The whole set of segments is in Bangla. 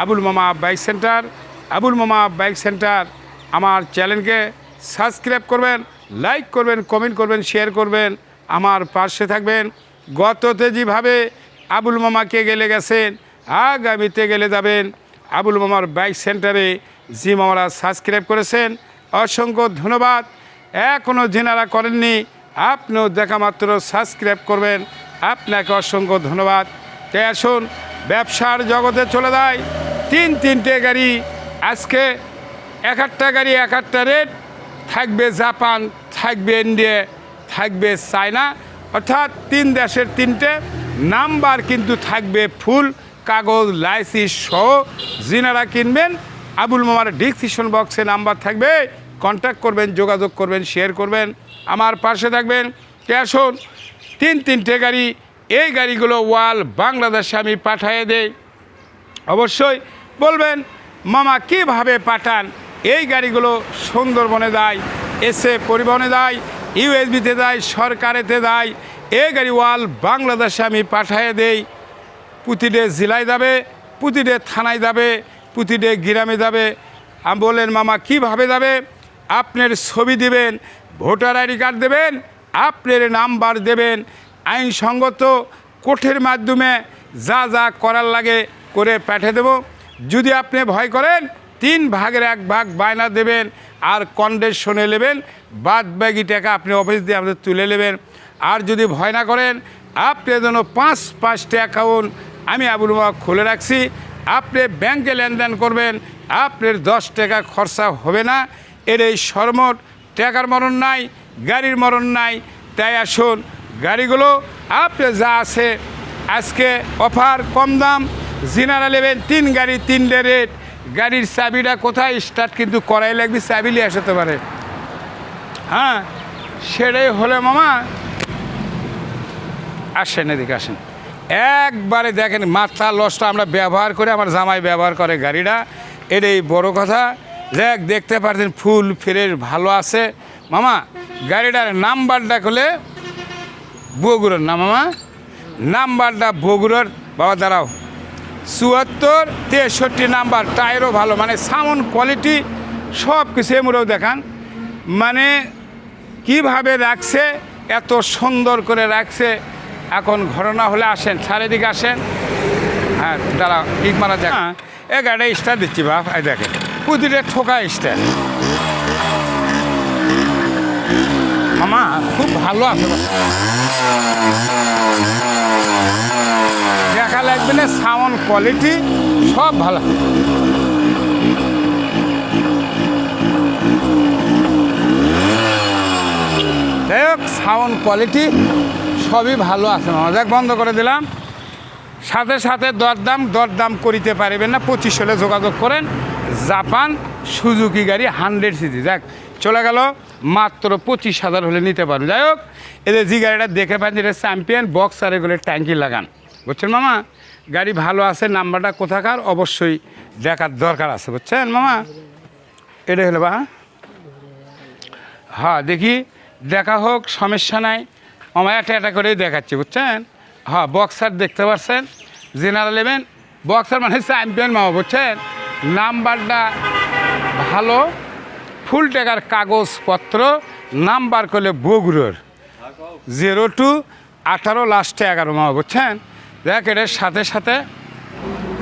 আবুল মামা বাইক সেন্টার। আবুল মামা বাইক সেন্টার, আমার চ্যানেলকে সাবস্ক্রাইব করবেন, লাইক করবেন, কমেন্ট করবেন, শেয়ার করবেন। আমার পাশে থাকবেন। গততে যেভাবে আবুল মামাকে গেলে গেছেন, আগামীতে গেলে যাবেন। আবুল মামার বাইক সেন্টারে জি মামারা সাবস্ক্রাইব করেছেন। অসংখ্য ধন্যবাদ। এখনও যেনারা করেননি, আপনিও দেখা মাত্র সাবস্ক্রাইব করবেন। আপনাকে অসংখ্য ধন্যবাদ। তাই আসুন, ব্যবসার জগতে চলে যায় তিন তিনটে গাড়ি, আজকে এক একটা গাড়ি, এক একটা রেট, থাকবে জাপান, থাকবে ইন্ডিয়া, থাকবে চায়না, অর্থাৎ তিন দেশের তিনটে। নাম্বার কিন্তু থাকবে ফুল, কাগজ, লাইসেন্স সহ যিনারা কিনবেন, আবুল মামার ডিসক্রিপশন বক্সে নাম্বার থাকবে। কন্ট্যাক্ট করবেন, যোগাযোগ করবেন, শেয়ার করবেন। আমার পাশে থাকবেন আসুন? তিন তিনটে গাড়ি, এই গাড়িগুলো ওয়াল বাংলাদেশে আমি পাঠিয়ে দেই। অবশ্যই বলবেন, মামা, কীভাবে পাঠান? এই গাড়িগুলো সুন্দরবনে দেয় এসে পরিবহনে দেয় ইউএসবিতে দেয় সরকারেতে দেয় এই গাড়ি ওয়াল বাংলাদেশে আমি পাঠিয়ে দেই। প্রতিটা জেলায় যাবে প্রতিটা থানায় যাবে প্রতিটা গ্রামে যাবে। আমি বললেন, মামা, কীভাবে যাবে? আপনার ছবি দিবেন, ভোটার আইডি কার্ড দেবেন, আপনার নাম্বার দেবেন, আইনসঙ্গত কোঠের মাধ্যমে যা যা করার লাগে করে পাঠিয়ে দেব। যদি আপনি ভয় করেন, তিন ভাগের এক ভাগ বায়না দেবেন আর কন্ডেশনে নেবেন, বাদ বাকি টাকা আপনি অফিস দিয়ে আমাদের তুলে নেবেন। আর যদি ভয় না করেন, আপনি যেন পাঁচ পাঁচটা অ্যাকাউন্ট আমি আবুল বাবা খুলে রাখছি। আপনি ব্যাংকে লেনদেন করবেন, আপনার দশ টাকা খরচা হবে না। এর এই সরমট, টাকার মরণ নাই, গাড়ির মরণ নাই। তাই আসুন, গাড়িগুলো, আপনি যা আছে, আজকে অফার কম দাম জিনারা নেবেন তিন গাড়ি, তিনটে রেট গাড়ির চাবিটা কোথায়? স্টার্ট কিন্তু করাই লাগবে, চাবি নিয়ে আসাতে পারে হ্যাঁ সেটাই হলে মামা। আসেন এদিকে আসেন। একবারে দেখেন মাথা লসটা আমরা ব্যবহার করে, আমার জামাই ব্যবহার করে গাড়িটা। এটাই বড় কথা। দেখ দেখতে পাচ্ছেন ফুল ফ্রেশ, ভালো আছে। মামা, গাড়িটার নাম্বারটা করলে বগুড়ার না মামা? নাম্বারটা বগুড়ার। বাবা, দাঁড়াও। চুয়াত্তর তেষট্টি নাম্বার টায়ারও ভালো মানে সাউন্ড কোয়ালিটি সব কিছু এমরেও দেখান। মানে কীভাবে রাখছে এত সুন্দর করে রাখছে এখন ঘটনা হলে আসেন চারিদিকে আসেন। হ্যাঁ দাঁড়া ইট মারা দেখ হ্যাঁ, এ গাড়ি স্টার দিচ্ছি বাপ এই দেখেন প্রতিটা ঠোকা স্টার মামা খুব ভালো আছে বাবা। দেখা লাগবে না সাউন্ড কোয়ালিটি সব ভালো। যাই হোক সাউন্ড কোয়ালিটি সবই ভালো আছে দেখ বন্ধ করে দিলাম। সাথে সাথে দরদাম দরদাম করিতে পারবেন না। পঁচিশ হলে যোগাযোগ করেন। জাপান সুজুকি গাড়ি হান্ড্রেড সিজি দেখ চলে গেল। মাত্র পঁচিশ হাজার হলে নিতে পারবেন। যাই হোক এদের যে গাড়িটা দেখে পান এটা চ্যাম্পিয়ন বক্স আর এগুলো ট্যাঙ্কি লাগান। বুঝছেন মামা? গাড়ি ভালো আছে, নাম্বারটা কোথাকার, অবশ্যই দেখার দরকার আছে, বুঝছেন মামা? এটা হলো বা হ্যাঁ? দেখি, দেখা হোক, সমস্যা নাই। আমার একটা একটা করেই দেখাচ্ছি, বুঝছেন? হ্যাঁ বক্সার দেখতে পাচ্ছেন জেনারেল নেবেন বক্সার মানে চ্যাম্পিয়ন মামা, বুঝছেন? নাম্বারটা ভালো, ফুল টাকার কাগজপত্র, নাম্বার করলে বগুড়োর। জিরো টু আঠারো লাস্টে এগারো মামা, বুঝছেন? দেখ, এটার সাথে সাথে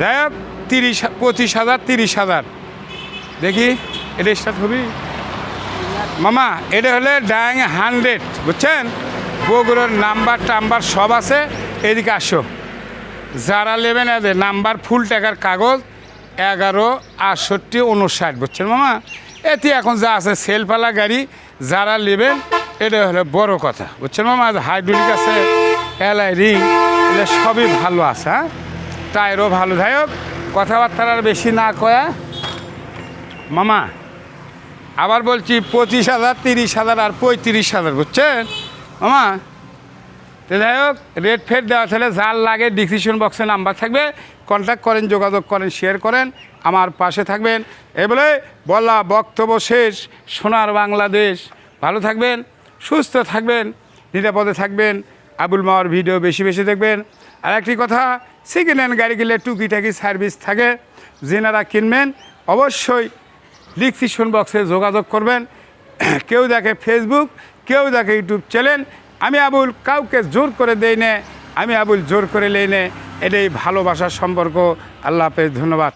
হোক, তিরিশ, পঁচিশ হাজার, তিরিশ হাজার। দেখি এটা স্টার্ট হবি। মামা, এটা হলে ডাইং হান্ড্রেড বুঝছেন? বগুড়োর নাম্বার টাম্বার সব আছে, এদিকে আসো। যারা নেবেন এদের নাম্বার, ফুল টাকার কাগজ, এগারো, আটষট্টি, উনষাট, বুঝছেন মামা? এতে এখন যা আছে সেলফালা গাড়ি, যারা নেবেন, এটা হলো বড় কথা, বুঝছেন মামা? হাইড্রোলিক আছে এলআই রিং এটা সবই ভালো আছে হ্যাঁ? টায়ারও ভালো। যাই হোক কথাবার্তা আর বেশি না কয়া। মামা, আবার বলছি পঁচিশ হাজার, তিরিশ হাজার আর পঁয়ত্রিশ হাজার, বুঝছেন? মামা, তো যাই হোক রেট ফেট দেওয়া তাহলে যার লাগে ডিসিশন বক্সে নাম্বার থাকবে কন্ট্যাক্ট করেন, যোগাযোগ করেন শেয়ার করেন, আমার পাশে থাকবেন। এই বলে বলা বক্তব্য শেষ, সোনার বাংলাদেশ। ভালো থাকবেন, সুস্থ থাকবেন, নিরাপদে থাকবেন। আবুল মাওয়ার ভিডিও বেশি বেশি দেখবেন। আর একটি কথা সেকেন্ড হ্যান্ড গাড়ি কিনলে টুকিটাকি সার্ভিস থাকে। যেনারা কিনবেন, অবশ্যই ডিসক্রিপশন বক্সে যোগাযোগ করবেন। কেউ দেখে ফেসবুক কেউ দেখে ইউটিউব চ্যানেল আমি আবুল কাউকে জোর করে দেই না, আমি আবুল জোর করে লেই নে। এটাই ভালোবাসার সম্পর্ক। আল্লাহ হাফেজ, ধন্যবাদ।